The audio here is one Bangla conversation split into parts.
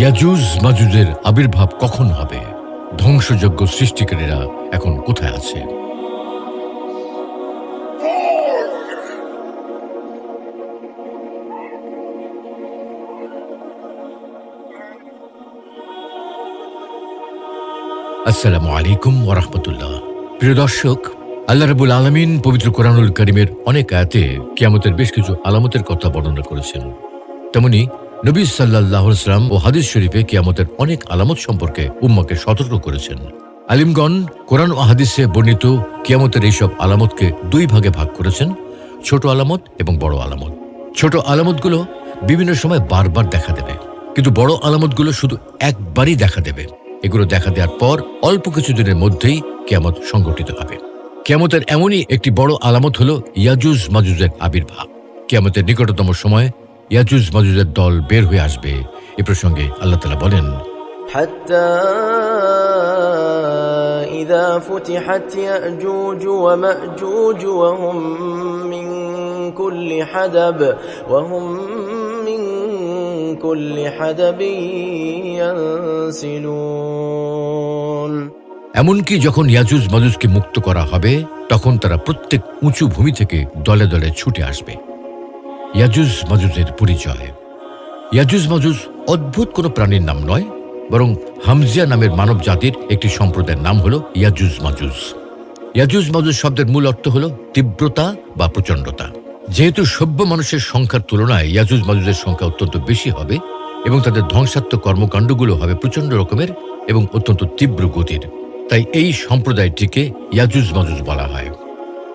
ইয়াজুজ মাজুজের আবির্ভাব কখন হবে? ধ্বংসযজ্ঞ সৃষ্টিকারীরা এখন কোথায় আছে? আসসালামু আলাইকুম ওরহমতুল্লাহ প্রিয় দর্শক, আল্লাহ রাবুল আলমিন পবিত্র কোরআনুল করিমের অনেক আয়াতে কিয়ামতের বেশ কিছু আলামতের কথা বর্ণনা করেছেন। তেমনি নবী সাল্লাহ সাল্লাম ও হাদিস শরীফে কিয়ামতের অনেক আলামত সম্পর্কে উম্মাকে সতর্ক করেছেন। আলিমগণ, কোরআন ও হাদিসে বর্ণিত কিয়ামতের এইসব আলামতকে দুই ভাগে ভাগ করেছেন, ছোট আলামত এবং বড় আলামত। ছোট আলামতগুলো বিভিন্ন সময় বারবার দেখা দেবে, কিন্তু বড় আলামতগুলো শুধু একবারই দেখা দেবে। এগুলো দেখা দেওয়ার পর অল্প কিছুদিনের মধ্যেই কেয়ামত সংগঠিত হবে। কেয়ামতের এমনই একটি বড় আলামত হল ইয়াজুজ মাজুজের আবির্ভাব। কেয়ামতের নিকটতম সময় ইয়াজুজ মাজুজের দল বের হয়ে আসবে। এ প্রসঙ্গে আল্লাহ তালা বলেন এমনকি যখন ইয়াজুজ মাজুজকে মুক্ত করা হবে তখন তারা প্রত্যেক উঁচু ভূমি থেকে দলে দলে ছুটে আসবে। ইয়াজুজ মাজুজের পরিচয়। ইয়াজুজ মাজুজ অদ্ভুত কোনো প্রাণীর নাম নয়, বরং হামজিয়া নামের মানব জাতির একটি সম্প্রদায়ের নাম হল ইয়াজুজ মাজুজ। ইয়াজুজ মাজুজ শব্দের মূল অর্থ হল তীব্রতা বা প্রচণ্ডতা। যেহেতু সভ্য মানুষের সংখ্যার তুলনায় ইয়াজুজ মাজুজের সংখ্যা অত্যন্ত বেশি হবে এবং তাদের ধ্বংসাত্মক কর্মকাণ্ডগুলো হবে প্রচণ্ড রকমের এবং অত্যন্ত তীব্র গতির। তাই এই সম্প্রদায়টিকে ইয়াজুজ মাজুজ বলা হয়।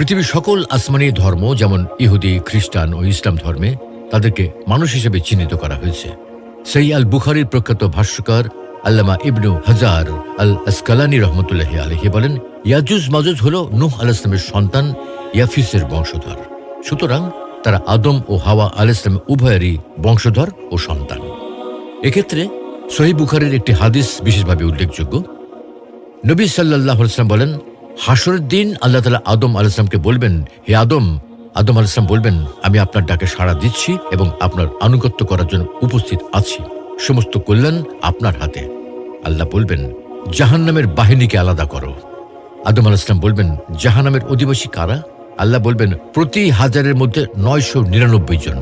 পৃথিবীর সকল আসমানি ধর্ম, যেমন ইহুদি, খ্রিস্টান ও ইসলাম ধর্মে, তাদেরকে মানুষ হিসেবে চিহ্নিত করা হয়েছে। সেই আল বুখারির প্রখ্যাত ভাষ্যকার আল্লামা ইবনু হাজার আল আসকালানি রহমতুল্লাহ আলহি বলেন, ইয়াজুজ মাজুজ হল নুহ আল ইসলামের সন্তান ইয়াফিসের বংশধর। সুতরাং তারা আদম ও হাওয়া আল ইসলাম উভয়েরই বংশধর ও সন্তান। এক্ষেত্রে সহি বুখারের একটি হাদিস বিশেষভাবে উল্লেখযোগ্য। নবী সাল্লাহ আলাইসলাম বলেন হাসরের দিন আল্লাহ তালা আদম আলাইসলামকে বলবেন, হে আদম আদম আলাইসলাম বলবেন, আমি আপনার ডাকে সাড়া দিচ্ছি এবং আপনার আনুগত্য করার জন্য উপস্থিত আছি। সমস্ত কল্যাণ আপনার হাতে। আল্লাহ বলবেন, জাহান্নামের বাহিনীকে আলাদা করো। আদম আলাইসলাম বলবেন, জাহান্নামের অধিবাসী কারা? আল্লাহ বলবেন, প্রতি হাজারের মধ্যে নয়শো নিরানব্বই জন।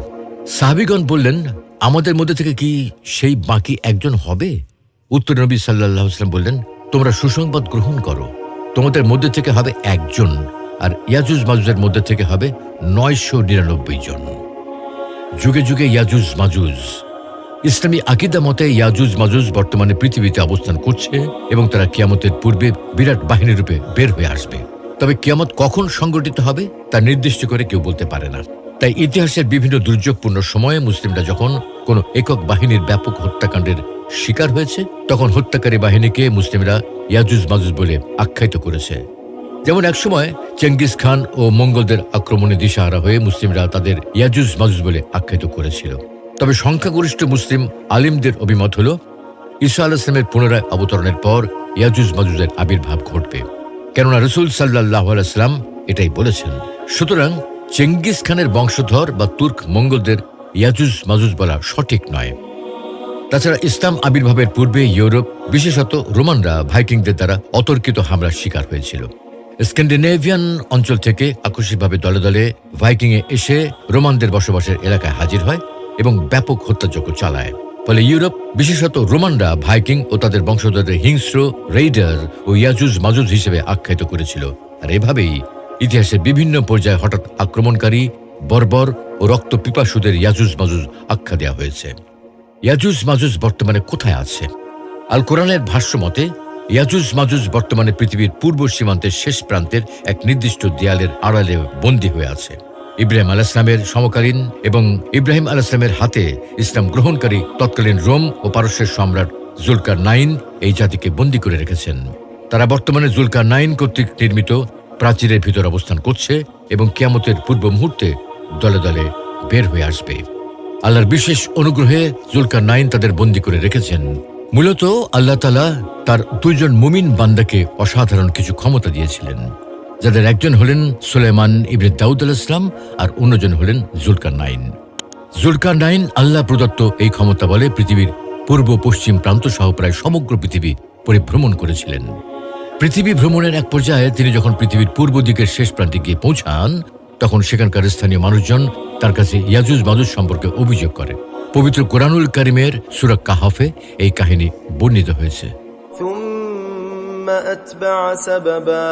সাহাবিগণ বললেন, আমাদের মধ্যে থেকে কি সেই বাকি একজন হবে? উত্তর নবী সাল্লাহ সাল্লাম বললেন, তোমরা সুসংবাদ গ্রহণ করো। তোমাদের মধ্যে থেকে হবে একজন, আর ইয়াজুজ মাজুজের মধ্যে থেকে হবে নয়শো নিরানব্বই জন। যুগে যুগে ইয়াজুজ মাজুজ, ইসলামী আকিদা মতে ইয়াজুজ মাজুজ বর্তমানে পৃথিবীতে অবস্থান করছে এবং তারা কিয়ামতের পূর্বে বিরাট বাহিনী রূপে বের হয়ে আসবে। তবে কিয়ামত কখন সংগঠিত হবে তা নির্দিষ্ট করে কেউ বলতে পারে না। তাই ইতিহাসের বিভিন্ন দুর্যোগপূর্ণ সময়ে মুসলিমরা যখন কোনো একক বাহিনীর ব্যাপক হত্যাকাণ্ডের শিকার হয়েছে, তখন হত্যাকারী বাহিনীকে মুসলিমরা ইয়াজুজ মাজুজ বলে আখ্যায়িত করেছে। যেমন একসময় চেঙ্গিস খান ও মঙ্গলদের আক্রমণে দিশাহারা হয়ে মুসলিমরা তাদের ইয়াজুজ মাজুজ বলে আখ্যায়িত করেছিল। তবে সংখ্যাগরিষ্ঠ মুসলিম আলিমদের অভিমত হল, ঈসা আলাহিসের পুনরায় অবতরণের পর ইয়াজুজ মাজুজের আবির্ভাব ঘটবে। কেননা রসুল সাল্লাহ আলাইসলাম এটাই বলেছেন। সুতরাং চেঙ্গিস খানের বংশধর বা তুর্ক মঙ্গলদের ইয়াজুজ মাজুজ বলা সঠিক নয়। তাছাড়া ইসলাম আবির্ভাবের পূর্বে ইউরোপ, বিশেষত রোমানরা ভাইকিংদের দ্বারা অতর্কিত হামলার শিকার হয়েছিল। স্ক্যান্ডিনেভিয়ান অঞ্চল থেকে আকস্মিকভাবে দলে দলে ভাইকিংয়ে এসে রোমানদের বসবাসের এলাকায় হাজির হয় এবং ব্যাপক হত্যাযজ্ঞ চালায়। ফলে ইউরোপ, বিশেষত রোমানরা ভাইকিং ও তাদের বংশধরদের হিংস্র রেইডার ও ইয়াজুজ মাজুজ হিসেবে আখ্যায়িত করেছিল। আর এভাবেই ইতিহাসের বিভিন্ন পর্যায়ে হঠাৎ আক্রমণকারী বর্বর ও রক্ত পিপাসুদের ইয়াজুজ মাজুজ আখ্যা দেওয়া হয়েছে। ইয়াজুজ মাজুজ বর্তমানে কোথায় আছে? আল কোরআনের ভাষ্য মতে, ইয়াজুজ মাজুজ বর্তমানে পৃথিবীর পূর্ব সীমান্তের শেষ প্রান্তের এক নির্দিষ্ট দেয়ালের আড়ালে বন্দী হয়ে আছে। ইব্রাহিম আল ইসলামের সমকালীন এবং ইব্রাহিম আল ইসলামের হাতে ইসলাম গ্রহণকারী তৎকালীন রোম ও পারস্যের সম্রাট জুলকার নাইন এই জাতিকে বন্দী করে রেখেছেন। তারা বর্তমানে জুলকার নাইন কর্তৃক নির্মিত প্রাচীরের ভিতর অবস্থান করছে এবং কিয়ামতের পূর্ব মুহূর্তে দলে দলে বের হয়ে আসবে। আল্লাহর বিশেষ অনুগ্রহে জুলকার নাইন তাদের বন্দী করে রেখেছেন। মূলত আল্লাহ তালা তার দুইজন মুমিন বান্দাকে অসাধারণ কিছু ক্ষমতা দিয়েছিলেন, যাদের একজন হলেন সুলেমান ইবনে দাউদ আল ইসলাম আর অন্যজন হলেন জুলকার নাইন। জুলকার নাইন আল্লাহ প্রদত্ত এই ক্ষমতা বলে পৃথিবীর পূর্ব পশ্চিম প্রান্ত সহ প্রায় সমগ্র পৃথিবী পরিভ্রমণ করেছিলেন। পৃথিবী ভ্রমণের এক পর্যায়ে তিনি যখন পৃথিবীর পূর্ব দিকের শেষ প্রান্তে গিয়ে পৌঁছান তখন সেখানকার স্থানীয় মানুষজন তার কাছে ইয়াজুজ মাজুজ সম্পর্কে অভিযোগ করে পবিত্র কোরআনুল করিমের সুরা কাহাফে এই কাহিনী বর্ণিত হয়েছে ثم أتبع سببا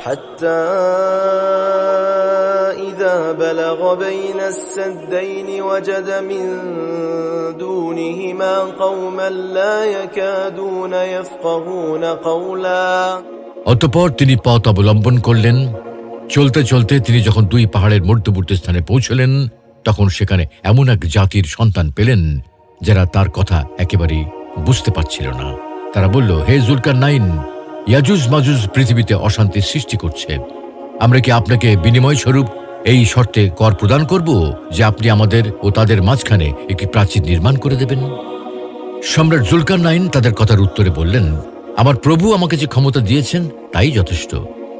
حتى إذا بلغ بين السدين وجد من دونهما قوما لا يكادون يفقهون قولا অতপর তিনি পথ অবলম্বন করলেন চলতে চলতে তিনি যখন দুই পাহাড়ের মধ্যবর্তী স্থানে পৌঁছলেন, তখন সেখানে এমন এক জাতির সন্তান পেলেন, যারা তার কথা একেবারেই বুঝতে পারছিল না। তারা বলল, হে জুলকার নাইন ইয়াজুজ মাজুজ পৃথিবীতে অশান্তি সৃষ্টি করছে। আমরা কি আপনাকে বিনিময় স্বরূপ এই শর্তে কর প্রদান করব যে আপনি আমাদের ও তাদের মাঝখানে একটি প্রাচীর নির্মাণ করে দেবেন? সম্রাট জুলকার নাইন তাদের কথার উত্তরে বললেন, আমার প্রভু আমাকে যে ক্ষমতা দিয়েছেন, তাই যথেষ্ট।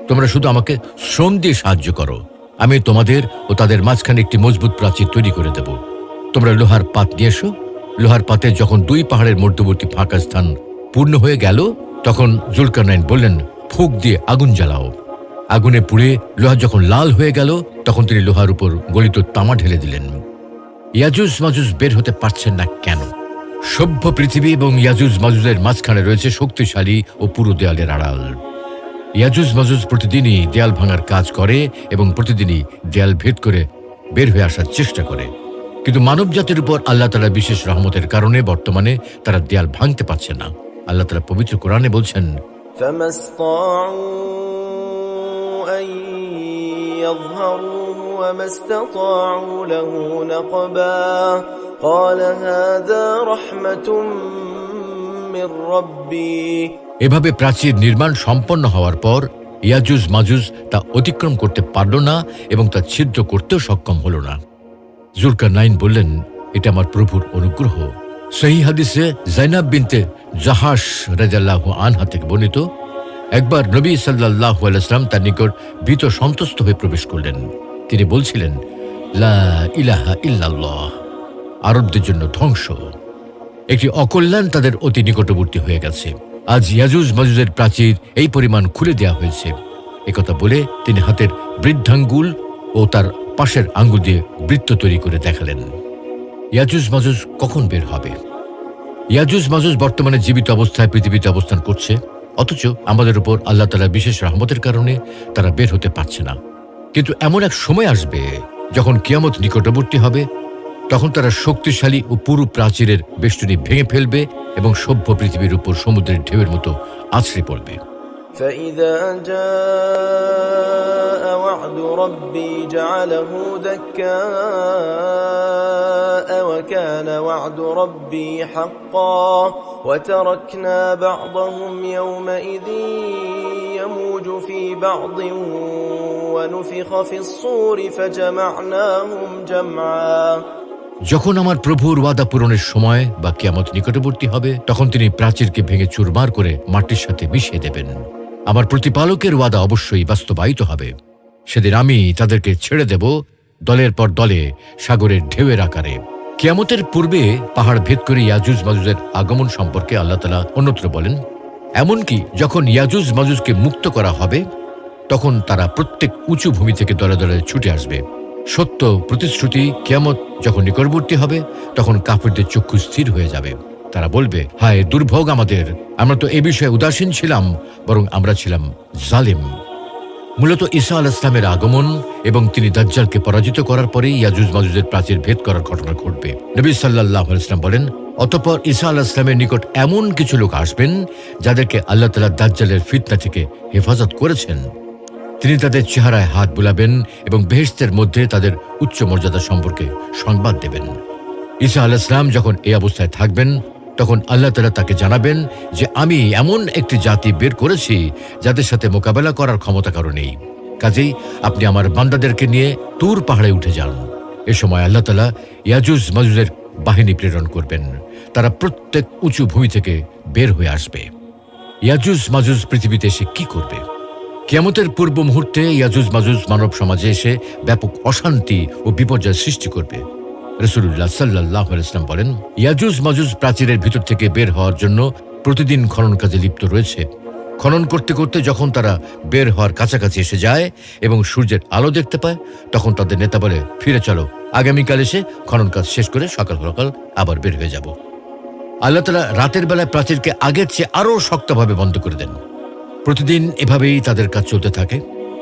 তোমরা শুধু আমাকে শ্রম দিয়ে সাহায্য করো। আমি তোমাদের ও তাদের মাঝখানে একটি মজবুত প্রাচীর তৈরি করে দেব। তোমরা লোহার পাত নিয়ে এসো। লোহার পাতে যখন দুই পাহাড়ের মধ্যবর্তী ফাঁকা স্থান পূর্ণ হয়ে গেল, তখন জুলকার নাইন বললেন, ফুক দিয়ে আগুন জ্বালাও। আগুনে পুড়ে লোহা যখন লাল হয়ে গেল, তখন তিনি লোহার উপর গলিত তামা ঢেলে দিলেন। ইয়াজুজ মাজুজ বের হতে পারছেন না কেন? সভ্য পৃথিবী এবং ইয়াজুজ মাজুজের মাঝখানে রয়েছে শক্তিশালী ও পুরো দেয়ালের আড়াল। ইয়াজুজ মাজুজ প্রতিদিনই দেয়াল ভাঙার কাজ করে এবং প্রতিদিনই দেয়াল ভেদ করে বের হয়ে আসার চেষ্টা করে কিন্তু মানব জাতির উপর আল্লাহ তালা বিশেষ রহমতের কারণে বর্তমানে তারা দেয়াল ভাঙতে পারছে না আল্লাহ তালা পবিত্র কোরআনে বলছেন فما استطاعوا أن يظهروه وما استطاعوا له نقبا قال هذا رحمة من ربي এভাবে প্রাচীর নির্মাণ সম্পন্ন হওয়ার পর ইয়াজুজ মাজুজ তা অতিক্রম করতে পারল না এবং তা ছিদ্র করতেও সক্ষম হল না। জুলকার নাইন বললেন, এটা আমার প্রভুর অনুগ্রহ। সেই হাদিসে জাইনাব বিনতে জাহাস রাজাল্লাহ আনহা থেকে বর্ণিত, একবার নবী সাল্লাহ আলাইসলাম তার নিকট ভীত সন্তুষ্ট হয়ে প্রবেশ করলেন। তিনি বলছিলেন, লা ইলাহা ইল্লাল্লাহ, আরবদের জন্য ধ্বংস। একটি অকল্যাণ তাদের অতি নিকটবর্তী হয়ে গেছে। আজ ইয়াজুজ মাজুজের প্রাচীর এই পরিমাণ খুলে দেওয়া হয়েছে। একথা বলে তিনি হাতের বৃদ্ধাঙ্গুল ও তার পাশের আঙ্গুল দিয়ে বৃত্ত তৈরি করে দেখালেন। ইয়াজুজ মাজুজ কখন বের হবে? ইয়াজুজ মাজুজ বর্তমানে জীবিত অবস্থায় পৃথিবীতে অবস্থান করছে, অথচ আমাদের উপর আল্লাহ তালা বিশেষ রহমতের কারণে তারা বের হতে পারছে না। কিন্তু এমন এক সময় আসবে যখন কিয়ামত নিকটবর্তী হবে তখন তারা শক্তিশালী ও পুরু প্রাচীরের বেষ্টনী ভেঙে ফেলবে এবং সভ্য পৃথিবীর উপর সমুদ্রের ঢেউয়ের মতো আছড়ে পড়বে فإذا جاء وعد ربي جعله دكاء وكان وعد ربي حقا وتركنا بعضهم يومئذ يموج في بعض ونفخ في الصور فجمعناهم جمعا যখন আমার প্রভুর ওয়াদা পূরণের সময় বা কিয়ামত নিকটবর্তী হবে, তখন তিনি প্রাচীরকে ভেঙে চুরমার করে মাটির সাথে মিশিয়ে দেবেন। আমার প্রতিপালকের ওয়াদা অবশ্যই বাস্তবায়িত হবে। সেদিন আমি তাদেরকে ছেড়ে দেব দলের পর দলে, সাগরের ঢেউয়ের আকারে। কিয়ামতের পূর্বে পাহাড় ভেদ করে ইয়াজুজ মাজুজের আগমন সম্পর্কে আল্লাহ তালা অন্যত্র বলেন, এমনকি যখন ইয়াজুজ মাজুজকে মুক্ত করা হবে, তখন তারা প্রত্যেক উঁচু ভূমি থেকে দলে দলে ছুটে আসবে। সত্য প্রতিশ্রুতি কিয়ামত যখন নিকটবর্তী হবে, তখন কাফেরদের চক্ষু স্থির হয়ে যাবে। তারা বলবে, হায় দুর্ভোগ আমাদের, আমরা তো এ বিষয়ে উদাসীন ছিলাম, বরং আমরা ছিলাম জালিম। মূলত ঈসা আল ইসলামের আগমন এবং তিনি দাজ্জালকে পরাজিত করার পরেই ইয়াজুজ মাজুজের প্রাচীর ভেদ করার ঘটনা ঘটবে। নবী সাল্লাহ ইসলাম বলেন, অতপর ঈসা আল ইসলামের নিকট এমন কিছু লোক আসবেন, যাদেরকে আল্লাহ তালা দাজ্জালের ফিতনা থেকে হেফাজত করেছেন। তিনি তাদের চেহারায় হাত বুলাবেন এবং বেহেস্তের মধ্যে তাদের উচ্চ মর্যাদা সম্পর্কে সংবাদ দেবেন। ঈসা আল ইসলাম যখন এই অবস্থায় থাকবেন, তখন আল্লাহ তালা তাকে জানাবেন যে, আমি এমন একটি জাতি বের করেছি যাদের সাথে মোকাবেলা করার ক্ষমতা কারও নেই। কাজেই আপনি আমার বান্দাদেরকে নিয়ে তুর পাহাড়ে উঠে যান। এ সময় আল্লাহ তালা ইয়াজুজ মাজুজের বাহিনী প্রেরণ করবেন। তারা প্রত্যেক উঁচু ভূমি থেকে বের হয়ে আসবে। ইয়াজুজ মাজুজ পৃথিবীতে এসে কি করবে? কিয়ামতের পূর্ব মুহূর্তে ইয়াজুজ মাজুজ মানব সমাজে এসে ব্যাপক অশান্তি ও বিপর্যয় সৃষ্টি করবে। রসুল্লাহ সাল্লাহ ইসলাম বলেন, ইয়াজুজ মাজুজ প্রাচীরের ভিতর থেকে বের হওয়ার জন্য প্রতিদিন খনন কাজে লিপ্ত রয়েছে। খনন করতে করতে যখন তারা বের হওয়ার কাছাকাছি এসে যায় এবং সূর্যের আলো দেখতে পায়, তখন তাদের নেতা বলে, ফিরে চলো, আগামীকাল এসে খনন কাজ শেষ করে সকাল সকাল আবার বের হয়ে যাব। আল্লাহ তালা রাতের বেলায় প্রাচীরকে আগের চেয়ে আরও শক্তভাবে বন্ধ করে দেন। প্রতিদিন এভাবেই তাদের কাজ চলতে থাকে।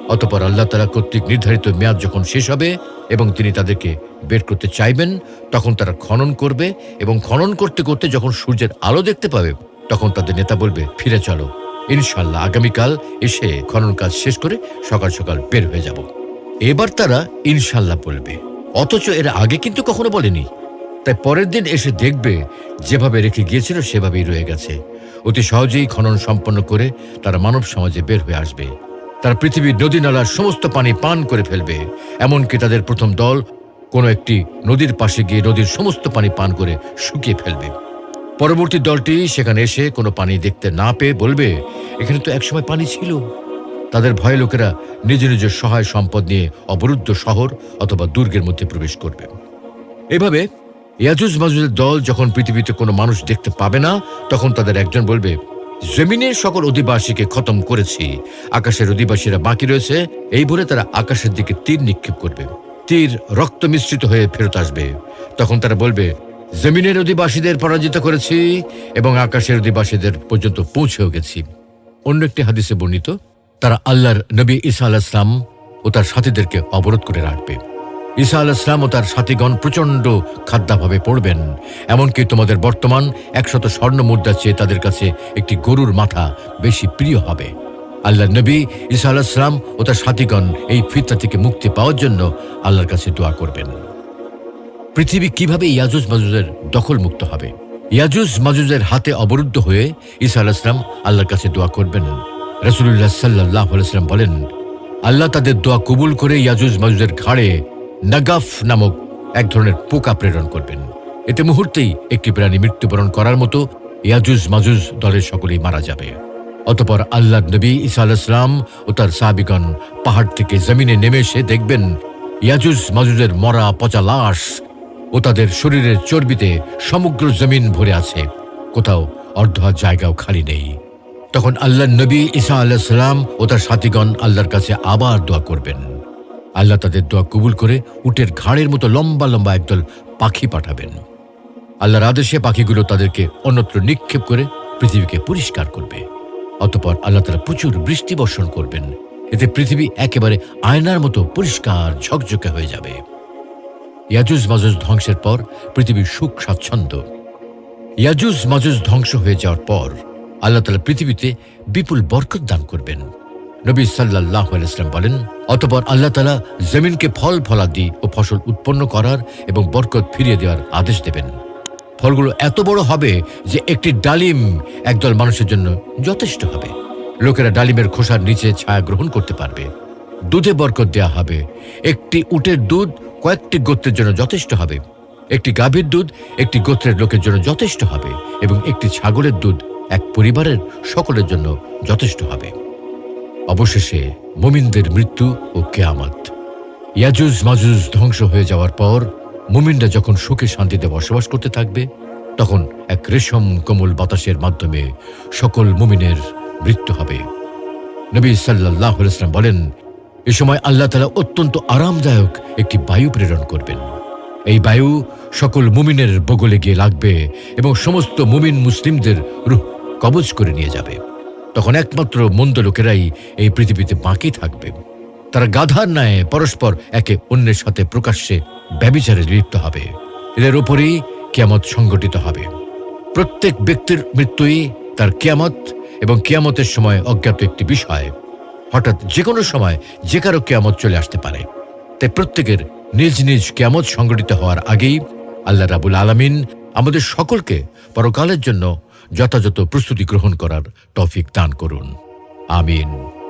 অতপর আল্লাহ তালা কর্তৃক নির্ধারিত মেয়াদ যখন শেষ হবে এবং তিনি তাদেরকে বের করতে চাইবেন, তখন তারা খনন করবে এবং খনন করতে করতে যখন সূর্যের আলো দেখতে পাবে, তখন তাদের নেতা বলবে, ফিরে চলো। ইনশাল্লাহ আগামীকাল এসে খনন কাজ শেষ করে সকাল সকাল বের হয়ে যাব। এবার তারা ইনশাল্লাহ বলবে। অথচ এর আগে কিন্তু কখনো বলেনি। তাই পরের দিন এসে দেখবে, যেভাবে রেখে গিয়েছিল সেভাবেই রয়ে গেছে। অতি সহজেই খনন সম্পন্ন করে তারা মানব সমাজে বের হয়ে আসবে। তারা পৃথিবীর নদী নালার সমস্ত পানি পান করে ফেলবে। এমনকি তাদের প্রথম দল কোনো একটি নদীর পাশে গিয়ে নদীর সমস্ত পানি পান করে শুকিয়ে ফেলবে। পরবর্তী দলটি সেখানে এসে কোনো পানি দেখতে না পেয়ে বলবে, এখানে তো একসময় পানি ছিল। তাদের ভয়ে লোকেরা নিজ নিজ সহায় সম্পদ নিয়ে অবরুদ্ধ শহর অথবা দুর্গের মধ্যে প্রবেশ করবে। এভাবে ইয়াজুজ মাজুজের দল যখন পৃথিবীতে কোনো মানুষ দেখতে পাবে না, তখন তাদের একজন বলবে, জমিনের সকল অধিবাসীকে খতম করেছি। আকাশের অধিবাসীরা বাকি রয়েছে। এই বলে তারা আকাশের দিকে তীর নিক্ষেপ করবে। তীর রক্ত মিশ্রিত হয়ে ফেরত আসবে। তখন তারা বলবে, জমিনের অধিবাসীদের পরাজিত করেছি এবং আকাশের অধিবাসীদের পর্যন্ত পৌঁছেও গেছি। অন্য একটি হাদিসে বর্ণিত, তারা আল্লাহর নবী ঈসা আলাইসলাম ও তার সাথীদেরকে অবরোধ করে রাখবে। ঈসা আলাইসলাম ও তার সাথীগণ প্রচণ্ড খাদ্যাভাবে পড়বেন। এমনকি তোমাদের বর্তমান একশত স্বর্ণ মুদ্রা চেয়ে তাদের কাছে একটি গরুর মাথা বেশি প্রিয় হবে। আল্লাহ নবী ঈসা আলাইসলাম ও তার সাথীগণ এই ফিতনা থেকে মুক্তি পাওয়ার জন্য আল্লাহর কাছে দোয়া করবেন। পৃথিবী কীভাবে ইয়াজুজ মাজুজের দখল মুক্ত হবে? ইয়াজুজ মাজুজের হাতে অবরুদ্ধ হয়ে ঈসা আলাইসলাম আল্লাহর কাছে দোয়া করবেন। রসুল্লাহ সাল্লাহ আলাইসলাম বলেন, আল্লাহ তাদের দোয়া কবুল করে ইয়াজুজ মাজুজের ঘাড়ে নাগাফ নামক এক ধরনের পোকা প্রেরণ করবেন। এতে মুহূর্তেই একটি প্রাণী মৃত্যুবরণ করার মতো ইয়াজুজ মাজুজ দলের সকলেই মারা যাবে। অতপর আল্লাহ নবী ঈসা আলাইসলাম ও তার সাহাবিগণ পাহাড় থেকে জমিনে নেমে এসে দেখবেন ইয়াজুজ মাজুজের মরা পচা লাশ ও তাদের শরীরের চর্বিতে সমগ্র জমিন ভরে আছে। কোথাও অর্ধ জায়গাও খালি নেই। তখন আল্লাহ নবী ঈসা আল্লাহ ও তার সাথীগণ আল্লাহর কাছে আবার দোয়া করবেন। আল্লাহ তাদের দোয়া কবুল করে উটের ঘাড়ের মতো লম্বা লম্বা একদল পাখি পাঠাবেন। আল্লাহর আদেশে পাখিগুলো তাদেরকে অন্যত্র নিক্ষেপ করে পৃথিবীকে পরিষ্কার করবে। অতপর আল্লাহ তারা প্রচুর বৃষ্টি বর্ষণ করবেন। এতে পৃথিবী একেবারে আয়নার মতো পরিষ্কার ঝকঝকে হয়ে যাবে। ইয়াজুজ মাজুজ ধ্বংসের পর পৃথিবীর সুখ স্বাচ্ছন্দ্য। ইয়াজুজ মাজুজ ধ্বংস হয়ে যাওয়ার পর আল্লাহ তালা পৃথিবীতে বিপুল বরকত দান করবেন। নবী সাল্লাহ ইসলাম বলেন, অতপর আল্লাহ তালা জমিনকে ফল, ফলাদি ও ফসল উৎপন্ন করার এবং বরকত ফিরিয়ে দেওয়ার আদেশ দেবেন। ফলগুলো এত বড় হবে যে একটি ডালিম একদল মানুষের জন্য যথেষ্ট হবে। লোকেরা ডালিমের খোসার নিচে ছায়া গ্রহণ করতে পারবে। দুধে বরকত দেওয়া হবে। একটি উটের দুধ কয়েকটি গোত্রের জন্য যথেষ্ট হবে। একটি গাভীর দুধ একটি গোত্রের লোকের জন্য যথেষ্ট হবে এবং একটি ছাগলের দুধ এক পরিবারের সকলের জন্য যথেষ্ট হবে। অবশেষে মুমিনদের মৃত্যু ও কেয়ামত। ইয়াজুজ মাজুজ ধ্বংস হয়ে যাওয়ার পর মুমিনরা যখন সুখে শান্তিতে বসবাস করতে থাকবে, তখন এক রেশম কোমল বাতাসের মাধ্যমে সকল মুমিনের মৃত্যু হবে। নবী সাল্লাহ ইসলাম বলেন, এ সময় আল্লাহ তালা অত্যন্ত আরামদায়ক একটি বায়ু প্রেরণ করবেন। এই বায়ু সকল মুমিনের বগলে গিয়ে লাগবে এবং সমস্ত মুমিন মুসলিমদের রুহ কবজ করে নিয়ে যাবে। তখন একমাত্র মন্দ লোকেরাই এই পৃথিবীতে বাকি থাকবে। তারা গাধার ন্যায় পরস্পর একে অন্যের সাথে প্রকাশ্যে ব্যবিচারে লিপ্ত হবে। এদের উপরেই কিয়ামত সংগঠিত হবে। প্রত্যেক ব্যক্তির মৃত্যুই তার কিয়ামত এবং কিয়ামতের সময় অজ্ঞাত একটি বিষয়। হঠাৎ যে কোনো সময় যে কারও কেয়ামত চলে আসতে পারে। তাই প্রত্যেকের নিজ নিজ কেয়ামত সংগঠিত হওয়ার আগেই আল্লাহ রাবুল আলামিন আমাদের সকলকে পরকালের জন্য যথাযথ প্রস্তুতি গ্রহণ করার টফিক দান করুন। আমিন।